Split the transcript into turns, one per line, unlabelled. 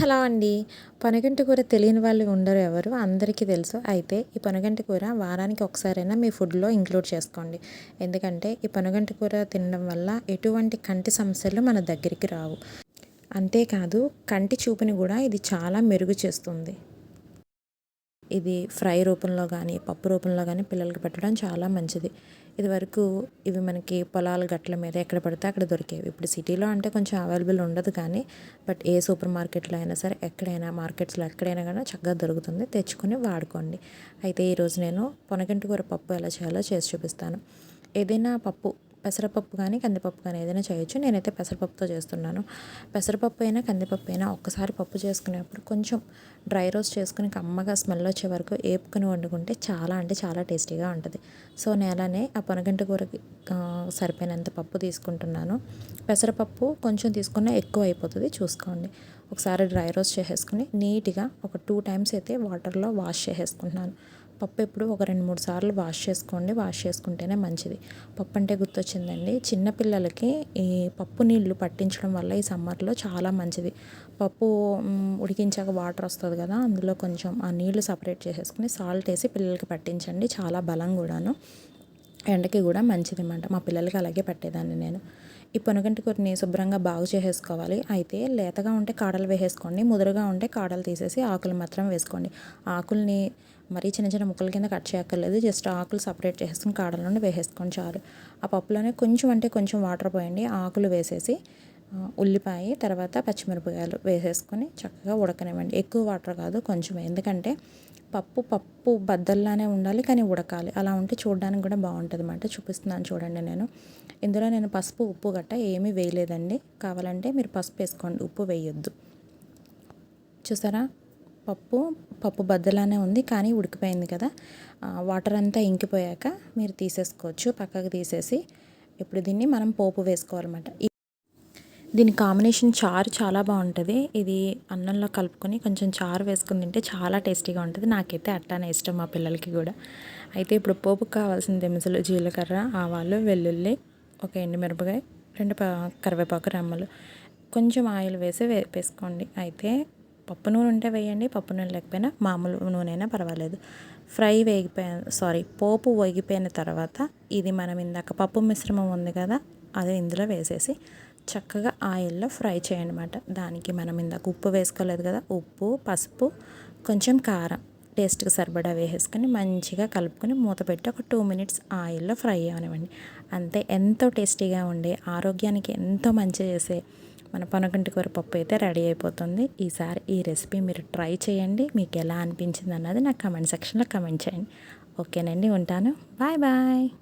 Hello అండి. పనగంటి కూర తెలియని వాళ్ళు ఉండరు ఎవరు? అందరికీ తెలుసు. అయితే ఈ పనగంటి కూర వారానికి ఒకసారైనా మీ ఫుడ్లో ఇంక్లూడ్ చేసుకోండి. ఎందుకంటే ఈ పనగంటి కూర తినడం వల్ల ఎటువంటి కంటి సమస్యలు మన దగ్గరికి రావు. అంతేకాదు కంటి చూపుని కూడా ఇది చాలా మెరుగు చేస్తుంది. ఇది ఫ్రై రూపంలో కానీ పప్పు రూపంలో కానీ పిల్లలకి పెట్టడం చాలా మంచిది. ఇదివరకు ఇవి మనకి పొలాల గట్ల మీద ఎక్కడ పడితే అక్కడ దొరికేవి. ఇప్పుడు సిటీలో అంటే కొంచెం అవైలబుల్ ఉండదు కానీ బట్ ఏ సూపర్ మార్కెట్లో అయినా సరే ఎక్కడైనా మార్కెట్స్లో ఎక్కడైనా కానీ చక్కగా దొరుకుతుంది. తెచ్చుకొని వాడుకోండి. అయితే ఈరోజు నేను పొనగంటి కూర పప్పు ఎలా చేయాలో చేసి చూపిస్తాను. ఏదైనా పప్పు పెసరపప్పు కానీ కందిపప్పు కానీ ఏదైనా చేయొచ్చు. నేనైతే పెసరపప్పుతో చేస్తున్నాను. పెసరపప్పు అయినా కందిపప్పు అయినా ఒక్కసారి పప్పు చేసుకునేప్పుడు కొంచెం డ్రై రోస్ట్ చేసుకుని కమ్మగా స్మెల్ వచ్చే వరకు ఏపుకొని వండుకుంటే చాలా అంటే చాలా టేస్టీగా ఉంటుంది. సో నేను అలానే ఆ పొనగంట కూరకి సరిపోయినంత పప్పు తీసుకుంటున్నాను. పెసరపప్పు కొంచెం తీసుకున్న ఎక్కువ అయిపోతుంది. చూసుకోండి. ఒకసారి డ్రై రోస్ట్ చేసేసుకుని నీట్గా ఒక టూ టైమ్స్ అయితే వాటర్లో వాష్ చేసేసుకుంటున్నాను. పప్పు ఎప్పుడు ఒక రెండు మూడు సార్లు వాష్ చేసుకోండి. వాష్ చేసుకుంటేనే మంచిది. పప్పు అంటే గుర్తొచ్చిందండి. చిన్నపిల్లలకి ఈ పప్పు నీళ్ళు పట్టించడం వల్ల ఈ సమ్మర్లో చాలా మంచిది. పప్పు ఉడికించాక వాటర్ వస్తుంది కదా అందులో కొంచెం ఆ నీళ్ళు సపరేట్ చేసేసుకుని సాల్ట్ వేసి పిల్లలకి పట్టించండి. చాలా బలం కూడాను. ఎండకి కూడా మంచిది అన్నమాట మా పిల్లలకి అలాగే పెట్టేదాన్ని నేను. ఈ పొనగంటి కూరని శుభ్రంగా బాగు చేసేసుకోవాలి. అయితే లేతగా ఉంటే కాడలు వేసేసుకోండి. ముదురుగా ఉంటే కాడలు తీసేసి ఆకులు మాత్రం వేసుకోండి. ఆకుల్ని మరీ చిన్న చిన్న ముక్కల కింద కట్ చేయక్కర్లేదు. జస్ట్ ఆకులు సపరేట్ చేసుకుని కాడల నుండి వేసేసుకొని చాలు. ఆ పప్పులోనే కొంచెం అంటే కొంచెం వాటర్ పోయండి. ఆకులు వేసేసి ఉల్లిపాయ తర్వాత పచ్చిమిరపకాయలు వేసేసుకొని చక్కగా ఉడకనివ్వండి. ఎక్కువ వాటర్ కాదు కొంచెం ఎందుకంటే పప్పు పప్పు బద్దల్లానే ఉండాలి కానీ ఉడకాలి. అలా ఉంటే చూడడానికి కూడా బాగుంటుంది అన్నమాట చూపిస్తున్నాను చూడండి నేను. ఇందులో నేను పసుపు ఉప్పు గట్ట ఏమీ వేయలేదండి. కావాలంటే మీరు పసుపు వేసుకోండి ఉప్పు వేయొద్దు. చూసారా? పప్పు పప్పు బద్దలానే ఉంది కానీ ఉడికిపోయింది కదా. వాటర్ అంతా ఇంకిపోయాక మీరు తీసేసుకోవచ్చు పక్కకు తీసేసి. ఇప్పుడు దీన్ని మనం పోపు వేసుకోవాలన్నమాట. దీని కాంబినేషన్ చారు చాలా బాగుంటుంది. ఇది అన్నంలో కలుపుకొని కొంచెం చారు వేసుకుని తింటే చాలా టేస్టీగా ఉంటుంది. నాకైతే అట్టానే ఇష్టం మా పిల్లలకి కూడా. అయితే ఇప్పుడు పోపుకు కావాల్సిన దినుసులు జీలకర్ర ఆవాలు వెల్లుల్లి ఒక ఎండుమిరపకాయ రెండు కరివేపాకు రెమ్మలు. కొంచెం ఆయిల్ వేసి వేసుకోండి. అయితే పప్పు నూనె ఉంటే వేయండి పప్పు నూనె లేకపోయినా మామూలు నూనె అయినా పర్వాలేదు. ఫ్రై వేగిపోయిన సారీ పోపు వేగిపోయిన తర్వాత ఇది మనం ఇందాక పప్పు మిశ్రమం ఉంది కదా అది ఇందులో వేసేసి చక్కగా ఆయిల్లో ఫ్రై చేయనమాట దానికి మనం ఇందాక ఉప్పు వేసుకోలేదు కదా ఉప్పు పసుపు కొంచెం కారం టేస్ట్కి సరిపడా వేసేసుకొని మంచిగా కలుపుకొని మూత పెట్టి ఒక టూ మినిట్స్ ఆయిల్లో ఫ్రై అవనివ్వండి అంతే ఎంతో టేస్టీగా ఉండే ఆరోగ్యానికి ఎంతో మంచి చేసే మన పనగంటి కూర పప్పు అయితే రెడీ అయిపోతుంది. ఈసారి ఈ రెసిపీ మీరు ట్రై చేయండి. మీకు ఎలా అనిపించింది అన్నది నాకు కమెంట్ సెక్షన్లో కమెంట్ చేయండి. ఓకేనండి ఉంటాను. Bye bye.